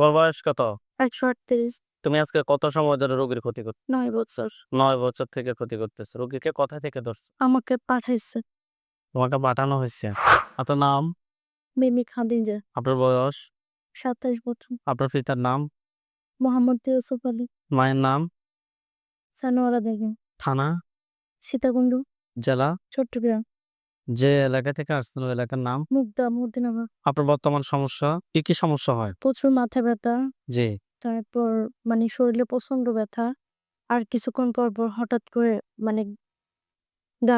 তোমার বয়স কত? একশো আটত্রিশ। তুমি আজকে কত সময় ধরে রোগীর ক্ষতি করছ নয় বছর। নয় বছর থেকে ক্ষতি করতেছো। রোগীকে কোথা থেকে ধরছো? আমাকে পাঠাইছে। তোমাকে পাঠানো হয়েছে? আপনার নাম? মিমি খাদিজা। আপনার বয়স? সাতাশ বছর। আপনার পিতার নাম? মোহাম্মদ ইউসুফ আলী। মায়ের নাম? সানোয়ারা বেগম। থানা? সীতাকুণ্ড। জেলা? চট্টগ্রাম। যে এলাকা থেকে আসছেন ওই এলাকার নাম? মুগদা মদিনাবাদ আপনার বর্তমান সমস্যা? কি কি সমস্যা হয়? প্রচুর মাথা ব্যথা। জি। তারপর মানে শরীরে প্রচণ্ড ব্যথা। আর কিছুক্ষণ পর পর হঠাৎ করে মানে গা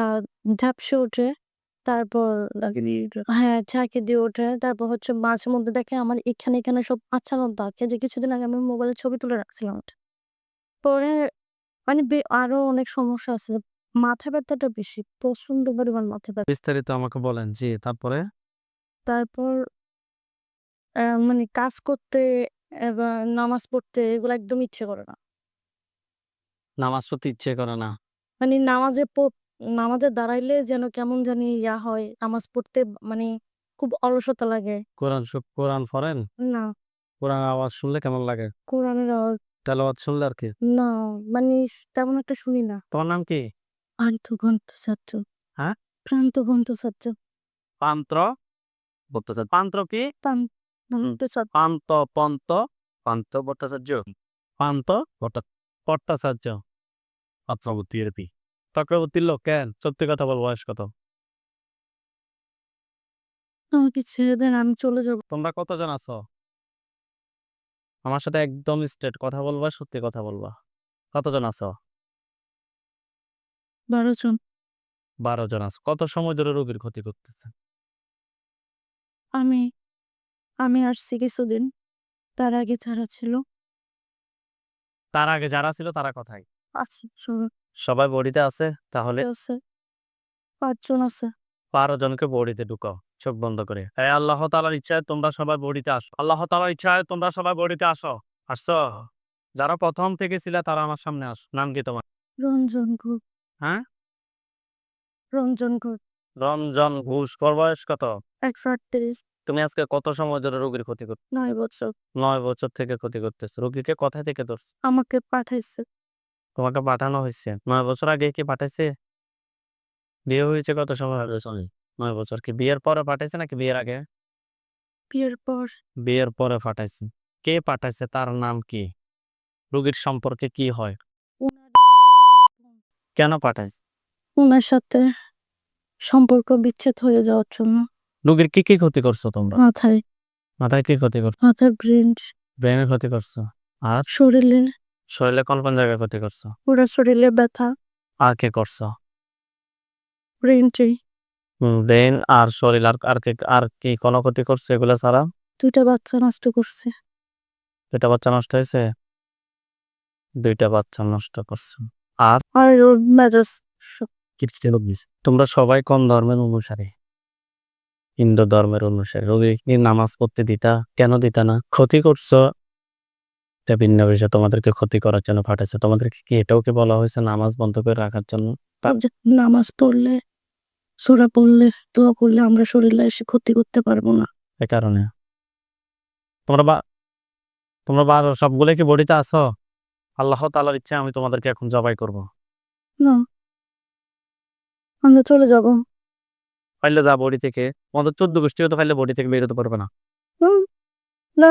ঝাপসে ওঠে। তারপর হ্যাঁ ঝাঁকি দিয়ে ওঠে। তারপর হচ্ছে মাঝে মধ্যে দেখে আমার এখানে এখানে সব আচ্ছাদন থাকে যে কিছুদিন আগে আমি মোবাইলে ছবি তুলে রাখছিলাম। পরে মানে আরও অনেক সমস্যা আছে। মাথা ব্যথাটা বেশি প্রচণ্ড পরিমাণ মাথা ব্যথা। বিস্তারিত আমাকে বলেন জি তারপরে? তারপর আহ, মানে কাজ করতে এবার নামাজ পড়তে এগুলো একদম ইচ্ছে করে না। নামাজ পড়তে ইচ্ছে করে না। মানে নামাজে নামাজে দাঁড়াইলে যেন কেমন জানি ইয়া হয় নামাজ পড়তে মানে খুব অলসতা লাগে। কোরআন সব কোরআন পড়েন? না। কোরআন আওয়াজ শুনলে কেমন লাগে? কোরআনের আওয়াজ তেলাওয়াত শুনলে আর কি? না মানে তেমন একটা শুনি না। তোমার নাম কি? প্রান্ত হ্যাঁ? প্রান্ত ঘন্ট পান্ত্র ভট্টাচার্য পান্ত্র কি? পান্ত পন্ত পান্ত ভট্টাচার্য। পান্ত ভট্টাচার্য। চক্রবর্তী এরপি চক্রবর্তীর লোক কেন? সত্যি কথা বল বয়স কত? আমাকে ছেড়ে দেন আমি চলে যাব। তোমরা কতজন আছো? আমার সাথে একদম স্ট্রেট কথা বলবা সত্যি কথা বলবা। কতজন আছো? বারো জন। বারো জন আছো। কত সময় ধরে রোগীর ক্ষতি করতেছে? আমি আমি আসছি কিছুদিন তার আগে যারা ছিল। তার আগে যারা ছিল তারা কথাই আছে সবাই। সবাই বডিতে আছে? তাহলে আছে। পাঁচজন আছে। বারো জনকে বডিতে ঢুকাও চোখ বন্ধ করে। এই আল্লাহ তালার ইচ্ছায় তোমরা সবাই বডিতে আসো। আল্লাহ তালার ইচ্ছায় তোমরা সবাই বডিতে আসো। আসছো? যারা প্রথম থেকে ছিল তারা আমার সামনে আসো। নাম কি তোমার? রঞ্জন ঘোষ হ্যাঁ? রঞ্জন ঘোষ। রঞ্জন ঘোষ তোর বয়স কত? একশো আটত্রিশ। তুমি আজকে কত সময় ধরে রোগীর ক্ষতি করছ নয় বছর। নয় বছর থেকে ক্ষতি করতেছো। রোগীকে কোথা থেকে ধরছো? আমাকে পাঠাইছে। তোমাকে পাঠানো হয়েছে? নয় বছর আগে কি পাঠাইছে? বিয়ে হয়েছে কত সময় হবে নয় বছর কি বিয়ের পরে পাঠাইছে নাকি বিয়ের আগে? বিয়ের পর। বিয়ের পরে পাঠাইছে। কে পাঠাইছে? তার নাম কি? রোগীর সম্পর্কে কি হয়? কেন পাঠাইছে? ওনার সাথে সম্পর্ক বিচ্ছেদ হয়ে যাওয়ার জন্য। রোগীর কি কি ক্ষতি করছ তোমরা? মাথায়। মাথায় কি ক্ষতি করছ? মাথার ব্রেন। ব্রেনের ক্ষতি করছ? আর? শরীরে। শরীরে কোন কোন জায়গায় ক্ষতি করছ? পুরো শরীরে ব্যথা। আর কে করছ? ব্রেনটি ব্রেন আর শরীর আর আর কে আর কি কোনো ক্ষতি করছে এগুলো ছাড়া? দুইটা বাচ্চা নষ্ট করছে। দুইটা বাচ্চা নষ্ট হয়েছে? দুইটা বাচ্চা নষ্ট করছে। আর তোমরা সবাই কোন ধর্মের অনুসারী? হিন্দু ধর্মের অনুসারী। রোগীকে নামাজ পড়তে দিতা? কেন দিতা না? ক্ষতি করছ? এটা ভিন্ন বিষয়। তোমাদেরকে ক্ষতি করার জন্য পাঠাচ্ছে তোমাদেরকে কি এটাও কি বলা হয়েছে নামাজ বন্ধ করে রাখার জন্য? নামাজ পড়লে সোরা পড়লে দোয়া করলে আমরা শরীরে এসে ক্ষতি করতে পারব না। এ কারণে। তোমরা বা তোমরা বা সবগুলো কি বডিতে আছো? আল্লাহ তালার ইচ্ছা আমি তোমাদেরকে এখন জবাই করব। না। আমরা চলে যাব। পাইলে যা বডি থেকে আমাদের চোদ্দ গোষ্ঠীও তো ফাইলে বডি থেকে বেরোতে পারবে না। না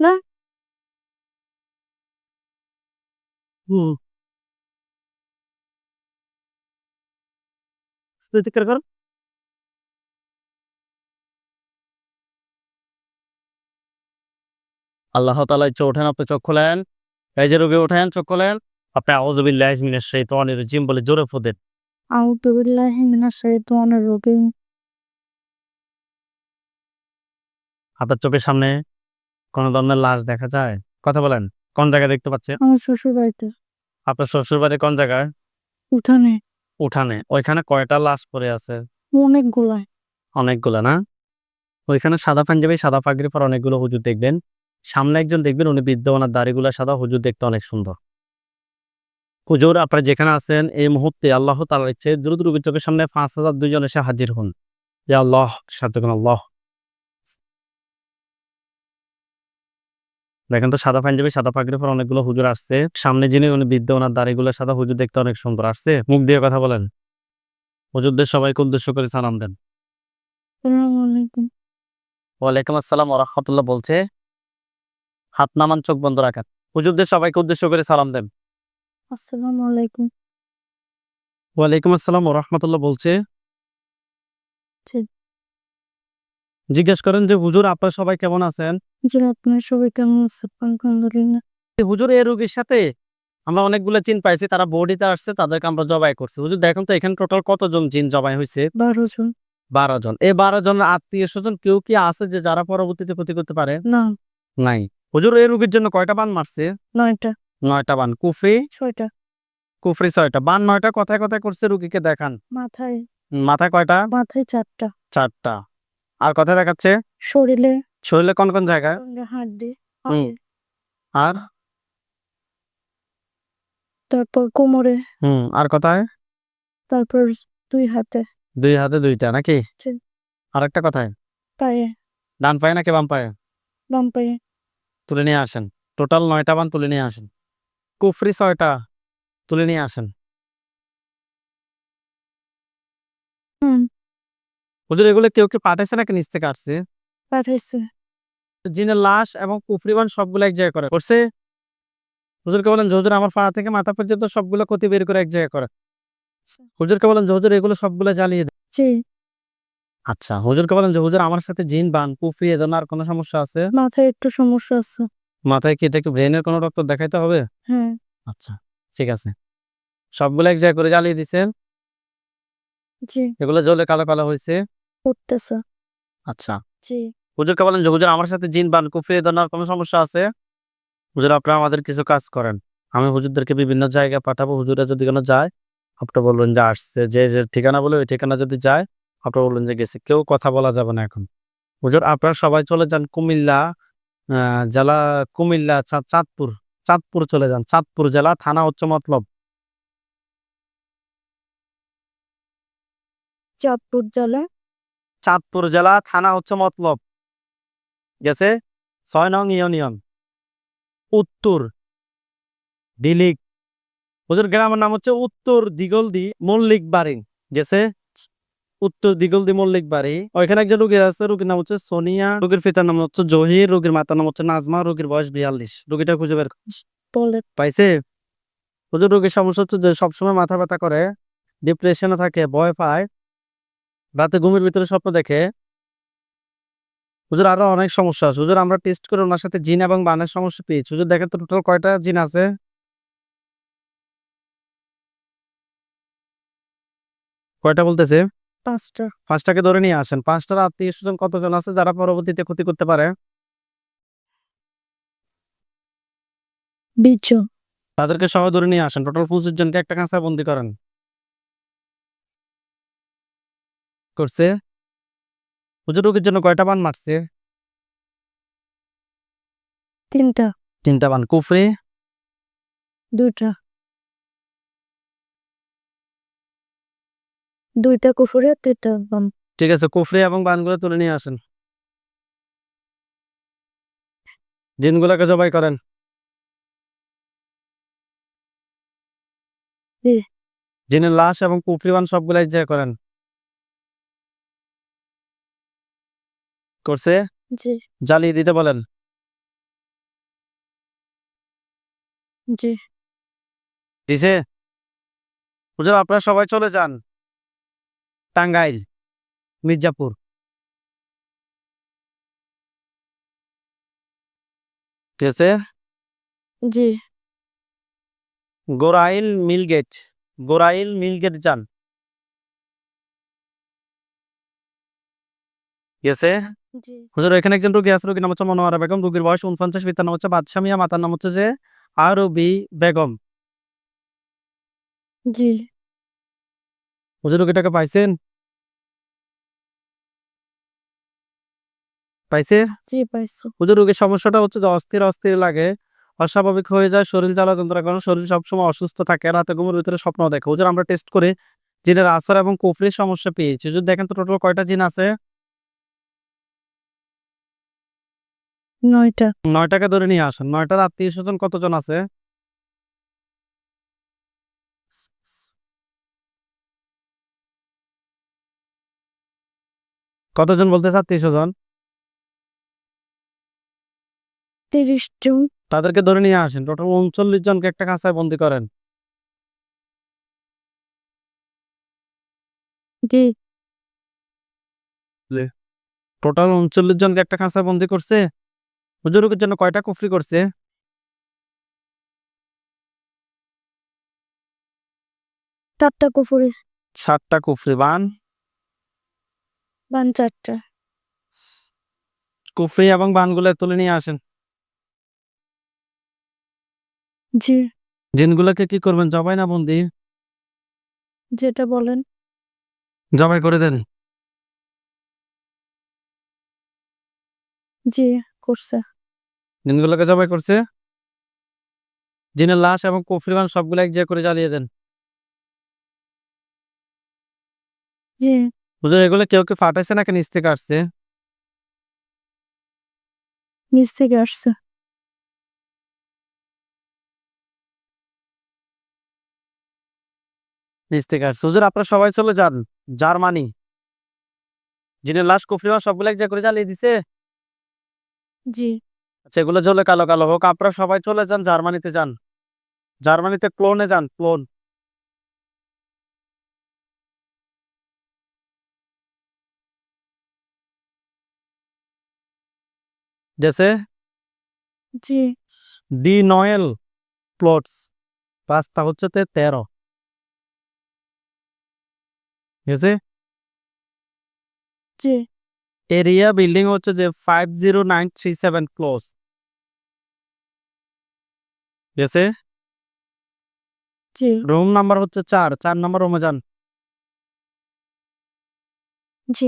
না। হুম। চিৎকার কর। আল্লাহ তালা ইচ্ছা ওঠেন আপনি চোখ খোলেন। এই যে রোগী ওঠেন চোখ খোলেন আপনি আউজবিল্লাহ মিনের সেই তো জিম বলে জোরে ফোদেন। আউযু বিল্লাহি মিনাশ শাইতানির রাজিম। আপনার চোখের সামনে কোন ধরনের লাশ দেখা যায়? কথা বলেন কোন জায়গায় দেখতে পাচ্ছেন? আমার শ্বশুর বাড়িতে। আপনার শ্বশুর বাড়ি কোন জায়গায়? উঠানে। উঠানে ওইখানে কয়টা লাশ পড়ে আছে? অনেকগুলা অনেকগুলা না? ওইখানে সাদা পাঞ্জাবি সাদা পাগড়ি পর অনেকগুলো হুজুর দেখবেন। সামনে একজন দেখবেন উনি বৃদ্ধ ওনার দাড়িগুলা সাদা হুজুর দেখতে অনেক সুন্দর। হুজুর আপনারা যেখানে আছেন এই মুহূর্তে আল্লাহ তালার ইচ্ছে দ্রুত রুগীর চোখের সামনে পাঁচ হাজার দুইজন এসে হাজির হন। ইয়া আল্লাহ সাহায্য করুন আল্লাহ। দেখেন তো সাদা পাঞ্জাবি সাদা পাখির পর অনেকগুলো হুজুর আসছে। সামনে যিনি উনি বৃদ্ধ ওনার দাড়িগুলো সাদা হুজুর দেখতে অনেক সুন্দর। আসছে? মুখ দিয়ে কথা বলেন। হুজুরদের সবাইকে উদ্দেশ্য করে সালাম দেন। ওয়ালাইকুম আসসালাম ওরহমতুল্লাহ বলছে হাত নামান চোখ বন্ধ রাখেন। হুজুরদের সবাইকে উদ্দেশ্য করে সালাম দেন। আসসালামু আলাইকুম। ওয়ালাইকুম আসসালাম ওরহমতুল্লাহ বলছে। জিজ্ঞেস করেন যে হুজুর আপনারা সবাই কেমন আছেন? জি আপনার সবাই কেমন আছে আলহামদুলিল্লাহ। হুজুর এই রোগীর সাথে আমরা অনেকগুলো চিন পাইছি তারা বডিতে আসছে তাদেরকে আমরা জবাই করছি। হুজুর দেখুন তো এখানে টোটাল কতজন জিন জবাই হয়েছে বারো জন। বারো জন। এই বারো জনের আত্মীয় স্বজন কেউ কি আছে যে যারা পরবর্তীতে ক্ষতি করতে পারে? না। নাই। হুজুর এই রোগীর জন্য কয়টা বান মারছে? নয়টা। নয়টা বান। কুফরি? ছয়টা। কুফরি ছয়টা। বান নয়টা কথায় কথায় করছে রুগীকে দেখান। মাথায়। মাথায় কয়টা? মাথায় চারটা। চারটা। আর কথায় দেখাচ্ছে? শরীরে। শরীরে কোন কোন জায়গায়? হাড্ডি আর? তারপর কোমরে। হুম আর কথায়? তারপর দুই হাতে। দুই হাতে দুইটা নাকি? আর একটা কথায়? পায়ে। ডান পায়ে নাকি বাম পায়ে? বাম পায়ে। তুলে নিয়ে আসেন। টোটাল নয়টা বান তুলে নিয়ে আসেন। কুফরি ছয়টা তুলে নিয়ে আসেন। হুজুর এগুলো কেউ কেউ পাঠাইছে নাকি নিচ থেকে আসছে? পাঠাইছে। জিনের লাশ এবং কুফরি বান সবগুলো এক জায়গায় করে। করছে? হুজুরকে বলেন হুজুর আমার পা থেকে মাথা পর্যন্ত সবগুলো ক্ষতি বের করে এক জায়গায় করে। হুজুরকে বলেন হুজুর এগুলো সবগুলো জ্বালিয়ে জি। আচ্ছা হুজুরকে বলেন যে হুজুর আমার সাথে জিন বান কুফরি এ ধরনের আর কোনো সমস্যা আছে? মাথায় একটু সমস্যা আছে। মাথায় কি এটা কি ব্রেনের কোনো ডক্টর দেখাইতে হবে? হ্যাঁ। আচ্ছা ঠিক আছে। সবগুলো এক জায়গায় করে জ্বালিয়ে দিছেন? জি। এগুলো জ্বলে কালো কালো হয়েছে উঠতেছে। আচ্ছা। জি। হুজুরকে বলেন যে হুজুর আমার সাথে জিন বান কুফরি এ ধরনের কোনো সমস্যা আছে? হুজুর আপনারা আমাদের কিছু কাজ করেন। আমি হুজুরদেরকে বিভিন্ন জায়গায় পাঠাবো। হুজুরা যদি কোনো যায় আপনি বলবেন যে আসছে। যে যে ঠিকানা বলে ওই ঠিকানা যদি যায় আপনি বলবেন যে গেছে কেউ কথা বলা যাবে না এখন। হুজুর আপনারা সবাই চলে যান কুমিল্লা জেলা কুমিল্লা চাঁদপুর চাঁদপুর চলে যান। চাঁদপুর জেলা থানা হচ্ছে মতলব। চাঁদপুর জেলা? চাঁদপুর জেলা থানা হচ্ছে মতলব। গেছে? ছয় নং ইউনিয়ন। উত্তর দিলিক হুজুর গ্রামের নাম হচ্ছে উত্তর দিগলদি মল্লিক বাড়ি। গেছে? উত্তর দিগলদি মল্লিক বাড়ি। ওইখানে একজন রুগীর আছে রুগীর নাম হচ্ছে সোনিয়া রুগীর পিতার নাম হচ্ছে জহির রুগীর মাতার নাম হচ্ছে নাজমা রুগীর বয়স বিয়াল্লিশ। রুগীটা খুঁজে বের করছি। পাইছে? হুজুর রোগীর সমস্যা হচ্ছে যে সবসময় মাথা ব্যথা করে ডিপ্রেশনে থাকে ভয় পায় রাতে ঘুমের ভিতরে স্বপ্ন দেখে। হুজুর আরও অনেক সমস্যা আছে। হুজুর আমরা টেস্ট করে ওনার সাথে জিন এবং বানের সমস্যা পেয়েছি। হুজুর দেখেন তো টোটাল কয়টা জিন আছে? কয়টা বলতেছে? পাঁচটা। পাঁচটাকে ধরে নিয়ে আসেন। পাঁচটার আত্মীয় স্বজন কতজন আছে যারা পরবর্তীতে ক্ষতি করতে পারে? তাদেরকে সহ ধরে নিয়ে আসেন। টোটাল পঁচিশ জনকে একটা কাঁচা বন্দি করেন। করছে। হুজুর রোগীর জন্য কয়টা বান মারছে? তিনটা। তিনটা বান। কুফরি? দুইটা। দুইটা কুফুরে তিনটা বাম ঠিক আছে কুফরি এবং বানগুলো তুলে নিয়ে আসেন। জিনগুলোকে জবাই করেন। জিনের লাশ এবং কুফরি বান সবগুলো এক করেন। করছে? জি। জ্বালিয়ে দিতে বলেন। জি। দিছে? হুজুর আপনারা সবাই চলে যান। টাঙ্গাইল মির্জাপুর। ঠিক আছে? জি। গোরাইল মিলগেট গোরাইল মিলগেট যান। হুজুর এখানে একজন রোগী আছে রোগীর নাম হচ্ছে মনোয়ারা বেগম রোগীর বয়স উনপঞ্চাশ পিতার নাম হচ্ছে বাদশা মিয়া মাতার নাম হচ্ছে যে আরবি বেগম। জি। হুজুর রোগীটাকে পাইছেন? পাইছে? জি পাইছো। হুজুর রোগীর সমস্যাটা হচ্ছে যে অস্থির অস্থির লাগে। অস্বাভাবিক হয়ে যায় শরীর জ্বালা কারণ শরীর সবসময় অসুস্থ থাকে রাতে ঘুমের ভিতরে স্বপ্ন দেখে। হুজুর আমরা টেস্ট করে জিনের আসার এবং কুফরির সমস্যা পেয়েছি। হুজুর দেখেন তো টোটাল কয়টা জিন আছে? নয়টা। নয়টাকে ধরে নিয়ে আসেন। নয়টার আত্মীয় স্বজন কতজন আছে? কতজন বলতেছে আত্মীয় স্বজন তিরিশ জন। তাদেরকে ধরে নিয়ে আসেন। টোটাল উনচল্লিশ জনকে একটা কাঁচায় বন্দি করেন। টোটাল উনচল্লিশ জনকে একটা কাঁচায় বন্দি করছে। হুজুরকের জন্য কয়টা কুফরি করছে? চারটা কুফুরি। সাতটা কুফরি। বান। বান চারটা। কুফরি এবং বানগুলো তুলে নিয়ে আসেন। জি। জিনগুলোকে কি করবেন জবাই না বন্দি? যেটা বলেন। জবাই করে দেন। জি করছে। জিনগুলোকে জবাই করছে? জিনের লাশ এবং কুফরি বান সবগুলো এক জায়গায় করে জ্বালিয়ে দেন। জি। এগুলো কেউ কি ফাটাইছে নাকি নিচ থেকে আসছে? নিচ থেকে আসছে। নিচ থেকে আসছে। হুজুর আপনারা সবাই চলে যান। জার্মানি। জিনের লাশ কুফরি বান সবগুলো এক জায়গায় করে জ্বালিয়ে দিছে। জি। আচ্ছা এগুলো জ্বলে কালো কালো হোক। আপনারা সবাই চলে যান জার্মানিতে যান। জার্মানিতে ক্লোনে যান ক্লোন। जैसे জি ডি নয়েল প্লটস পাঁচটা হচ্ছে তে তেরো গেছে জি এরিয়া বিল্ডিং হচ্ছে যে five zero nine three seven close গেছে জি রুম নাম্বার হচ্ছে চার চার নাম্বার রুমে যান জি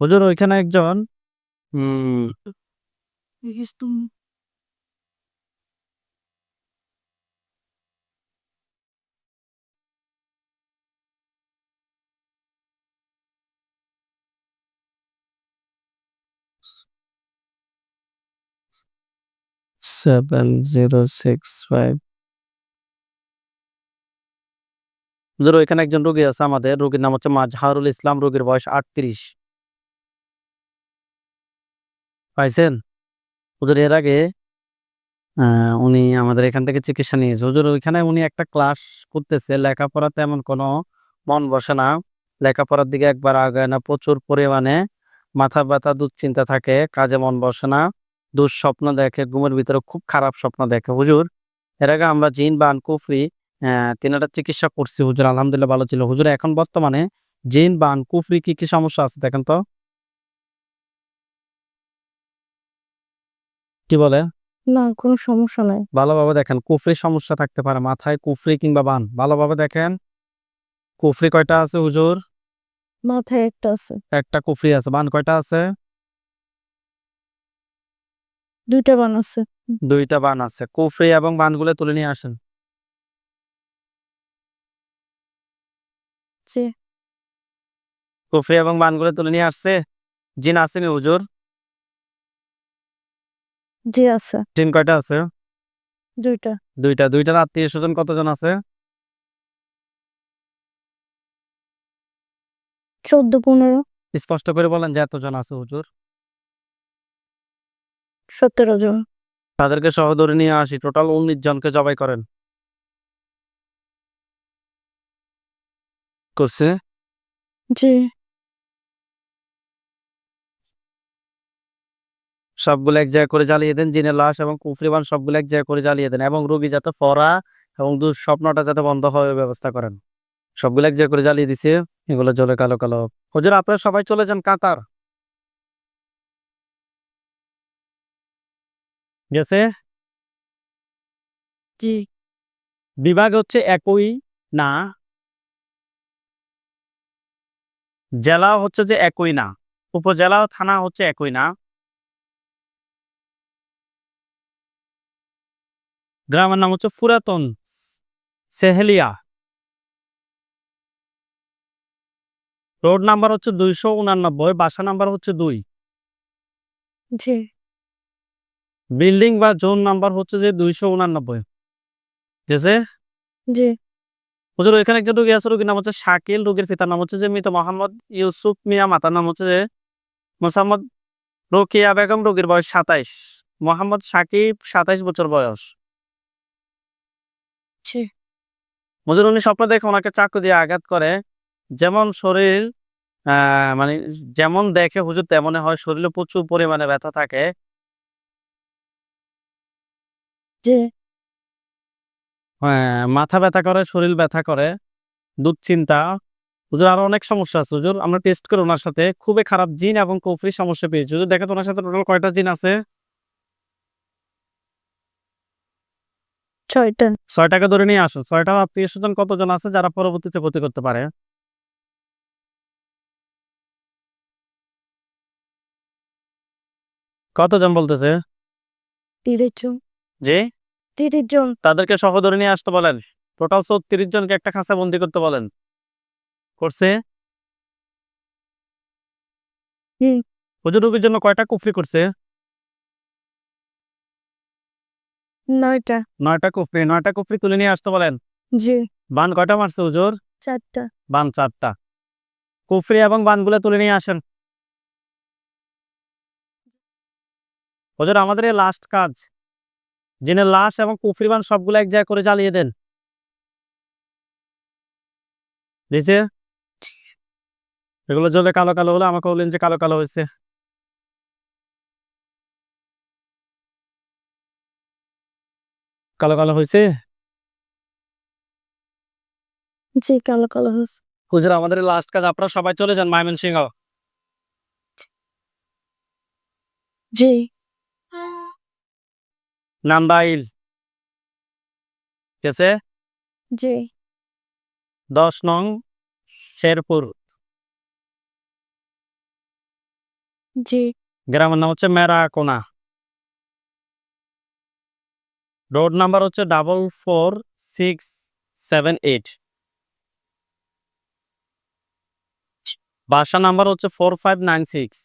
হুজুর ওইখানে একজন হুম। সেভেন জিরো সিক্স ফাইভ হুজুর ওইখানে একজন রোগী আছে আমাদের রোগীর নাম হচ্ছে মাজহারুল ইসলাম রোগীর বয়স আটত্রিশ। পাইছেন? হুজুর, এর আগে উনি আমাদের এখান থেকে চিকিৎসা নিয়েছে। হুজুর, ওইখানে উনি একটা ক্লাস করতেছে, লেখাপড়াতে এমন কোনো মন বসে না। লেখাপড়ার দিকে একবার আগায় না, প্রচুর পরিমাণে মাথা ব্যথা, দুশ্চিন্তা থাকে, কাজে মন বসে না, দুঃস্বপ্ন দেখে, ঘুমের ভিতরে খুব খারাপ স্বপ্ন দেখে। হুজুর, এর আগে আমরা জিন বা আনকুফরি তিনাটা চিকিৎসা করছি। হুজুর, আলহামদুলিল্লাহ ভালো ছিল। হুজুর, এখন বর্তমানে জিন বা আনকুফরি কি কি সমস্যা আছে দেখেন তো? কি বলে? না কোনো সমস্যা নাই। ভালোভাবে দেখেন কুফরি সমস্যা থাকতে পারে মাথায় কুফরি কিংবা বান। ভালোভাবে দেখেন কুফরি কয়টা আছে হুজুর? মাথায় একটা আছে। একটা কুফরি আছে বান কয়টা আছে? দুইটা বান আছে। দুইটা বান আছে কুফরি এবং বানগুলো তুলে নিয়ে আসেন। কুফরি এবং বানগুলো তুলে নিয়ে আসছে। জিন আসেনি হুজুর? জি আছে। জিন কয়টা আছে? দুইটা। দুইটা। দুইটার আত্মীয় স্বজন কতজন আছে? চোদ্দ পনেরো। স্পষ্ট করে বলেন যে এতজন আছে হুজুর। সতেরো জন। তাদেরকে সহ ধরে নিয়ে আসি। টোটাল উনিশ জনকে জবাই করেন। করছে? জি। সবগুলো এক জায়গায় করে জ্বালিয়ে দেন জিনের লাশ এবং কুফরিবান সবগুলো এক জায়গায় করে জ্বালিয়ে দেন এবং রোগী যাতে পড়া এবং দুঃস্বপ্নটা যাতে বন্ধ হয় ব্যবস্থা করেন। সবগুলো এক জায়গায় করে জ্বালিয়ে দিছে এগুলো জলে কালো কালো। হুজুর আপনারা সবাই চলে যান কাতার। গেছে? জি। বিভাগ হচ্ছে একই না। জেলা হচ্ছে যে একই না উপজেলা থানা হচ্ছে একই না। গ্রামের নাম হচ্ছে পুরাতন সেহেলিয়া। রোড নাম্বার হচ্ছে দুইশো উনানব্বই বাসা নাম্বার হচ্ছে দুই। জি। বিল্ডিং বা জোন নাম্বার হচ্ছে যে দুইশো উনানব্বই। আছে? জি। হুজুর এখানে একজন রোগী আছে রোগীর নাম হচ্ছে শাকিল রোগীর পিতার নাম হচ্ছে যে মৃত মোহাম্মদ ইউসুফ মিয়া মাতার নাম হচ্ছে যে মোসাম্মদ রোকিয়া বেগম রোগীর বয়স সাতাইশ। মোহাম্মদ সাকিব সাতাইশ বছর বয়স। জি হুজুর উনি স্বপ্ন দেখে ওনাকে চাকু দিয়ে আঘাত করে। যেমন শরীর মানে যেমন দেখে হুজুর তেমনই হয়। শরীরে প্রচুর পরিমাণে ব্যথা থাকে। হ্যাঁ, মাথা ব্যথা করে শরীর ব্যথা করে। দুশ্চিন্তা। হুজুর আরও অনেক সমস্যা আছে হুজুর। আমরা টেস্ট করি ওনার সাথে। খুবই খারাপ জিন এবং কফরি সমস্যা পেয়েছি। হুজুর দেখেন তো ওনার সাথে টোটাল কয়টা জিন আছে? ছয়টা। ছয় টাকা ধরে নিয়ে ছয়টা আত্মীয় স্বজন কতজন আছে যারা পরবর্তীতে ক্ষতি করতে পারে? কতজন বলতেছে? তিরিশ জন। যে তিরিশ জন। তাদেরকে সহ ধরে নিয়ে আসতে বলেন। টোটাল ছত্রিশ জনকে একটা খাঁচা বন্দি করতে বলেন। করছে। হুজুর জন্য কয়টা কুফরি করছে? নয়টা। নয়টা কুফরি নয়টা কুফরি তুলে নিয়ে আসতে বলেন? জি। বান কয়টা মারছে হুজুর? চারটা। বান চারটা। কুফরি এবং বানগুলো তুলে নিয়ে আসেন। হুজুর আমাদের এই লাস্ট কাজ। জিনের লাশ এবং কুফরি বান সবগুলো এক জায়গায় করে জ্বালিয়ে দেন। দিছে? এগুলো জ্বলে কালো কালো হলে আমাকে বললেন যে কালো কালো হয়েছে। কালো কালো হয়েছে? জি কালো কালো হয়েছে। হুজুর আমাদের লাস্ট কাজ আপনারা সবাই চলে যান ময়মনসিংহ। জি। নান্দাইল ঠিক আছে? জি। দশ নং শেরপুর। জি। গ্রামের নাম হচ্ছে মেরাকোনা। রোড নাম্বার হচ্ছে double four six seven eight বাসা নাম্বার হচ্ছে four five nine six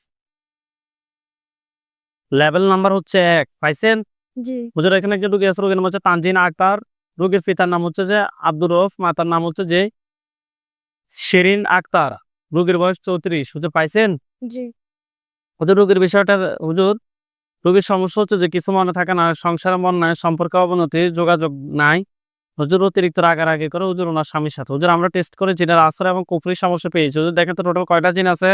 level number হচ্ছে এক। পাইছেন? হুজুর এখানে একজন রুগী আছে রুগীর নাম হচ্ছে তানজিন আক্তার। রুগীর পিতার নাম হচ্ছে যে আব্দুর রফ মাতার নাম হচ্ছে যে শিরিন আক্তার। রুগীর বয়স চৌত্রিশ। হুজুর পাইছেন? হুজুর রোগীর বিষয়টা হুজুর রোগীর সমস্যা হচ্ছে যে কিছু মনে থাকে না সংসারে মন নাই সম্পর্কে অবনতি যোগাযোগ নাই। হুজুর অতিরিক্ত রাগারাগি করে হুজুর ওনার স্বামীর সাথে। হুজুর আমরা টেস্ট করে জিনের আসর এবং কুফরির সমস্যা পেয়েছি। হুজুর দেখেন তো টোটাল কয়টা জিন আছে?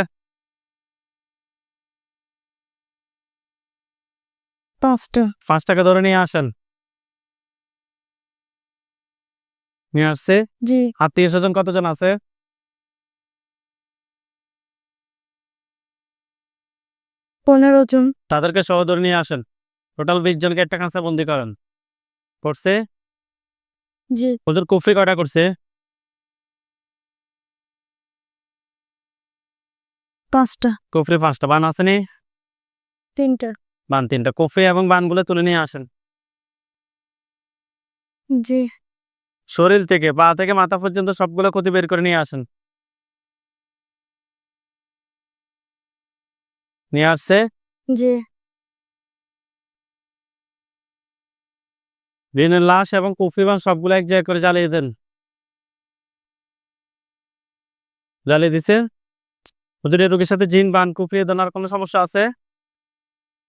পাঁচটা। পাঁচ টাকা ধরে নিয়ে আসেন। নিয়ে আসছে? জি। আত্মীয় স্বজন কতজন আছে? পনেরো জন। তাদেরকে সহ ধরে নিয়ে আসেন। টোটাল বিশ জনকে একটা কাঁচা বন্দি করেন। করছে? জি। কুফরি কয়টা করছে? পাঁচটা। কুফরি পাঁচটা। বান আসেনি তিনটা। বান তিনটা। কফি এবং বানগুলো তুলে নিয়ে আসেন। জি। শরীর থেকে পা থেকে মাথা পর্যন্ত সবগুলো ক্ষতি বের করে নিয়ে আসেন। নিয়ে আসছে? জি। দিনের লাশ এবং সবগুলো এক জায়গায় করে জ্বালিয়ে দেন। জ্বালিয়ে দিছে? হুজুর রোগীর সাথে জিন বান কুফরি দেওয়ার কোনো সমস্যা আছে?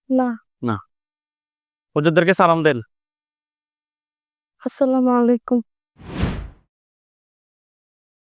না। হুজুরদেরকে সালাম দেন। আসসালামু আলাইকুম।